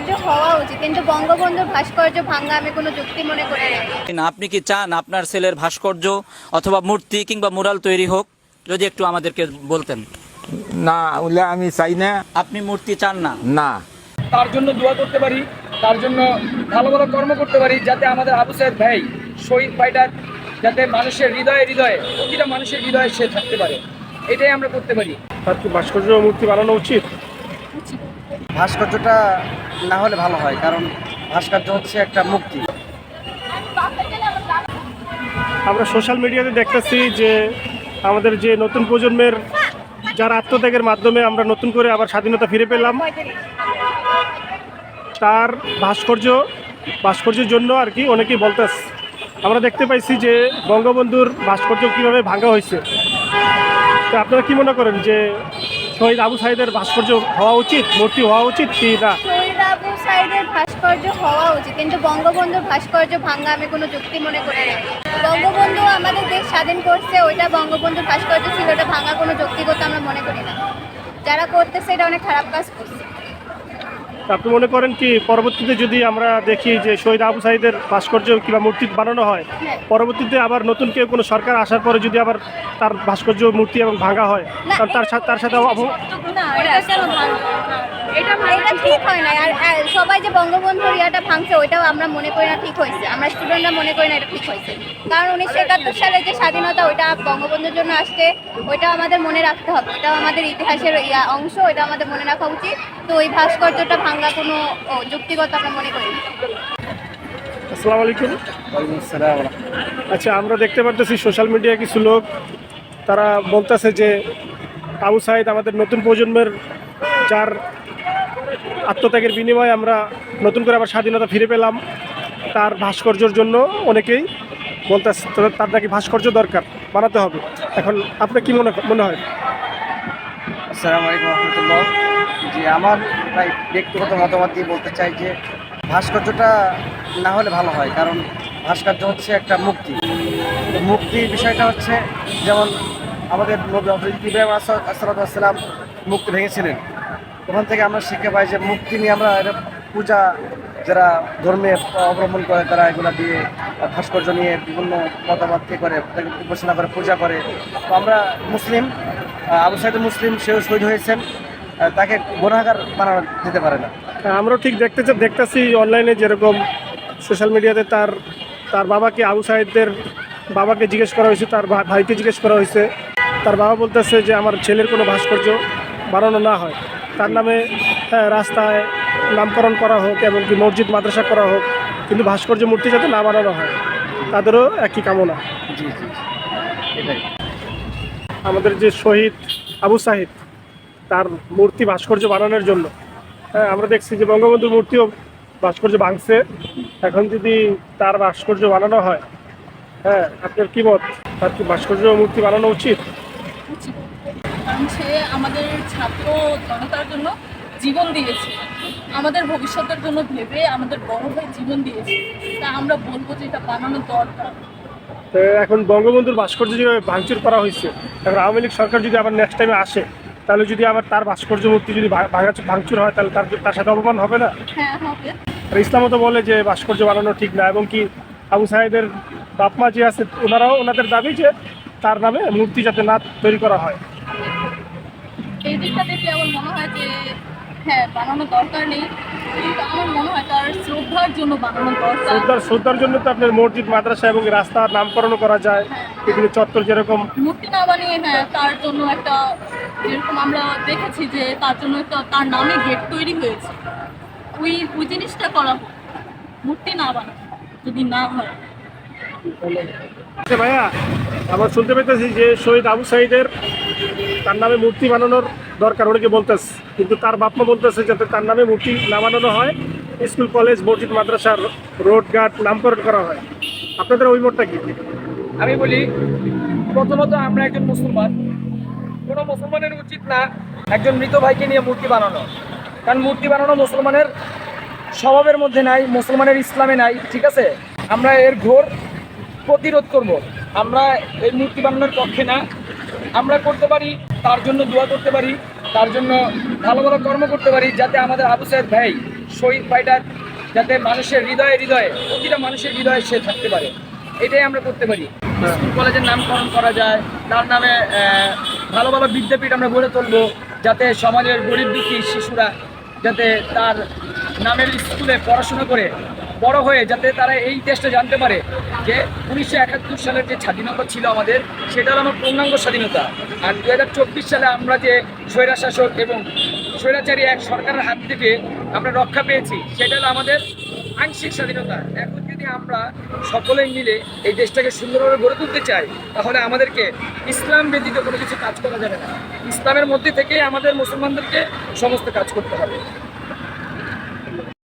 ভাস্কর্য হওয়া উচিত কিন্তু বঙ্গবন্ধুর ভাস্কর্য ভাঙ্গা আমি কোনো যুক্তি মনে করি না। না আপনি কি চান আপনার ছেলের ভাস্কর্য অথবা মূর্তি কিংবা মুরাল তৈরি হোক? যদি একটু আমাদেরকে বলতেন। না ওগুলো আমি চাই না। আপনি মূর্তি চান না? না। তার জন্য দোয়া করতে পারি তার জন্য ভালো ভালো কর্ম করতে পারি যাতে আমাদের আবু সাহেব ভাই শহীদ ভাইটার যাতে মানুষের হৃদয়ে হৃদয়ে প্রতিটা মানুষের হৃদয়ে সে থাকতে পারে। এটাই আমরা করতে পারি। তার কি ভাস্কর্য মূর্তি বানানো উচিত? ভাস্কর্যটা না হলে ভালো হয়, কারণ ভাস্কর্য হচ্ছে একটা মুক্তি। আমরা সোশ্যাল মিডিয়াতে দেখতেছি যে আমাদের যে নতুন প্রজন্মের যারা আত্মত্যাগের মাধ্যমে আমরা নতুন করে আবার স্বাধীনতা ফিরে পেলাম, তার ভাস্কর্য, ভাস্কর্যের জন্য আর কি অনেকেই বলতেছে। আমরা দেখতে পাইছি যে বঙ্গবন্ধুর ভাস্কর্য কীভাবে ভাঙা হয়েছে। তো আপনারা কি মনে করেন যে শহীদ আবু সাইদের ভাস্কর্য হওয়া উচিত, মূর্তি হওয়া উচিত কি না? হওয়া উচিত। কিন্তু বঙ্গবন্ধুর ভাস্কর্য ভাঙ্গা আমি কোনো যুক্তি মনে করি না। বঙ্গবন্ধু আমাদের দেশ স্বাধীন করছে, ওইটা বঙ্গবন্ধুর ভাস্কর্য ছিল, ওটা ভাঙ্গা কোনো যুক্তিগত আমরা মনে করি না। যারা করতেছে, এটা অনেক খারাপ কাজ করছে। আপনি মনে করেন কি পরবর্তীতে যদি আমরা দেখি যে শহীদ আবু সাইদের ভাস্কর্য কিংবা মূর্তি বানানো হয়। পরবর্তীতে আবার নতুন কেউ কোনো সরকার আসার পরে যদি আবার তার ভাস্কর্য মূর্তি এবং ভাঙা হয় তার সাথে তার সাথে এটা ঠিক হয় না। আর আর সবাই যে বঙ্গবন্ধুর ইয়াটা ভাঙছে ওইটাও আমরা মনে করি না ঠিক হয়েছে। আমরা স্টুডেন্টরা মনে করি না এটা ঠিক হয়েছে। কারণ উনিশশো একাত্তর সালে যে স্বাধীনতা ওইটা বঙ্গবন্ধুর জন্য আসছে ওইটা আমাদের মনে রাখতে হবে। ওইটাও আমাদের ইতিহাসের অংশ ওইটা আমাদের মনে রাখা উচিত। তো ওই ভাস্কর্যটা ভাঙা কোনো ও, যুক্তিগত আমরা মনে করি আসসালামু আলাইকুম। আচ্ছা আমরা দেখতে পারতেছি সোশ্যাল মিডিয়ায় কিছু লোক তারা বলতেছে যে আবু সাইদ আমাদের নতুন প্রজন্মের যার আত্মত্যাগের বিনিময়ে আমরা নতুন করে আবার স্বাধীনতা ফিরে পেলাম তার ভাস্কর্যর জন্য অনেকেই বলতেছে তার নাকি ভাস্কর্য দরকার বানাতে হবে। এখন আপনার কি মনে মনে হয়? আসসালামু আলাইকুম রহমতুল্লাহ। যে আমার ভাই ব্যক্তিগত মতামত দিয়ে বলতে চাই যে ভাস্কর্যটা না হলে ভালো হয়, কারণ ভাস্কর্য হচ্ছে একটা মুক্তি। মুক্তির বিষয়টা হচ্ছে যেমন আমাদের ইব্রাহিম আসসালাম মুক্তি ভেঙেছিলেন। ওখান থেকে আমরা শিক্ষা পাই যে মুক্তি নিয়ে আমরা পূজা যারা ধর্মে অবলম্বন করে, তারা এগুলা দিয়ে ভাস্কর্য নিয়ে বিভিন্ন মতামত করে, তাকে উপাসনা করে, পূজা করে। তো আমরা মুসলিম আবু সাইদ মুসলিম, সেও শহীদ হয়েছেন। তাকে গুণাগার বানানো যেতে পারে না। আমরাও ঠিক দেখতে দেখতেছি অনলাইনে যেরকম সোশ্যাল মিডিয়াতে তার তার বাবাকে আবু সাহেবদের বাবাকে জিজ্ঞেস করা হয়েছে তার ভাইকে জিজ্ঞেস করা হয়েছে। তার বাবা বলতেছে যে আমার ছেলের কোনো ভাস্কর্য বানানো না হয়। তার নামে হ্যাঁ, রাস্তায় নামকরণ করা হোক এবং কি মসজিদ মাদ্রাসা করা হোক কিন্তু ভাস্কর্য মূর্তি যাতে না বানানো হয় তাদেরও একই কামনা। জি জি এটাই। আমাদের যে শহীদ আবু সাহিদ তার মূর্তি ভাস্কর্য বানানোর জন্য। হ্যাঁ আমরা দেখছি যে বঙ্গবন্ধুর মূর্তিও ভাস্কর্য ভাঙছে। এখন যদি তার ভাস্কর্য বানানো হয় হ্যাঁ আপনার কি মত? তার কি ভাস্কর্য মূর্তি বানানো উচিত? উচিত কারণ সে আমাদের ছাত্র জনতার জন্য জীবন দিয়েছে। আমাদের ভবিষ্যতের জন্য ভেবে আমাদের বড় ভাই জীবন দিয়েছে। তা আমরা বলব যে এটা বানানো দরকার। এখন বঙ্গবন্ধুর ভাস্কর্য যেভাবে ভাঙচুর করা হয়েছে এখন আওয়ামী লীগ সরকার যদি আবার নেক্সট টাইমে আসে তাহলে যদি আবার তার ভাস্কর্য মূর্তি যদি ভাঙচুর হয় তাহলে তার তার সাথে অপমান হবে না? হ্যাঁ আর ইসলামও তো বলে যে ভাস্কর্য বানানো ঠিক না এবং কি আবু সাহেদের বাপ মা যে আছে ওনারাও ওনাদের দাবি যে তার নামে মূর্তি যাতে না তৈরি করা হয়। এই দিকটা দেখলে আমার মনে হয় যে হ্যাঁ বানানো দরকার নেই। আমার মনে হয় তার শ্রদ্ধার জন্য বানানো দরকার। শ্রদ্ধার শ্রদ্ধার জন্য তো আপনার মসজিদ মাদ্রাসা এবং রাস্তার নামকরণও করা যায়। বিভিন্ন চত্বর যেরকম। মূর্তি না বানিয়ে হ্যাঁ তার জন্য একটা যেরকম আমরা দেখেছি যে তার জন্য একটা তার নামে গেট তৈরি হয়েছে। ওই ওই জিনিসটা করা হোক মূর্তি না বানানো যদি না হয়। আচ্ছা ভাইয়া আবার শুনতে পেতেছি যে শহীদ আবু সাইদের তার নামে মূর্তি বানানোর দরকার অনেকে বলতেছে কিন্তু তার বাপমা বলতেছে যাতে তার নামে মূর্তি না বানানো হয় স্কুল কলেজ মসজিদ মাদ্রাসার রোড ঘাট নামকরণ করা হয়। আপনাদের অভিমতটা কি? আমি বলি প্রথমত আমরা একজন মুসলমান। কোনো মুসলমানের উচিত না একজন মৃত ভাইকে নিয়ে মূর্তি বানানো। কারণ মূর্তি বানানো মুসলমানের স্বভাবের মধ্যে নাই মুসলমানের ইসলামে নাই ঠিক আছে? আমরা এর ঘোর প্রতিরোধ করব। আমরা এই মূর্তি বানানোর পক্ষে না। আমরা করতে পারি তার জন্য দোয়া করতে পারি তার জন্য ভালো ভালো কর্ম করতে পারি যাতে আমাদের আবু সাহেব ভাই শহীদ ফাইটার যাতে মানুষের হৃদয়ে হৃদয়ে প্রতিটা মানুষের হৃদয়ে সে থাকতে পারে। এটাই আমরা করতে পারি। স্কুল কলেজের নামকরণ করা যায় তার নামে ভালো ভালো বিদ্যাপীঠ আমরা গড়ে তুলবো, যাতে সমাজের গরিব দুঃখী শিশুরা যাতে তার নামের স্কুলে পড়াশোনা করে, বড় হয়ে যাতে তারা এই দেশটা জানতে পারে যে উনিশশো একাত্তর সালের যে স্বাধীনতা ছিল আমাদের সেটা হলো আমার পূর্ণাঙ্গ স্বাধীনতা। আর দু হাজার চব্বিশ সালে আমরা যে স্বৈরাশাসক এবং স্বৈরাচারী এক সরকারের হাত থেকে আমরা রক্ষা পেয়েছি, সেটা হলো আমাদের আংশিক স্বাধীনতা। এখন আমরা সকলে মিলে এই দেশটাকে সুন্দরভাবে গড়ে তুলতে চাই, তাহলে আমাদেরকে ইসলাম ব্যতীত কোনো কিছু কাজ করা যাবে না। ইসলামের মধ্যে থেকেই আমাদের মুসলমানদেরকে সমস্ত কাজ করতে হবে।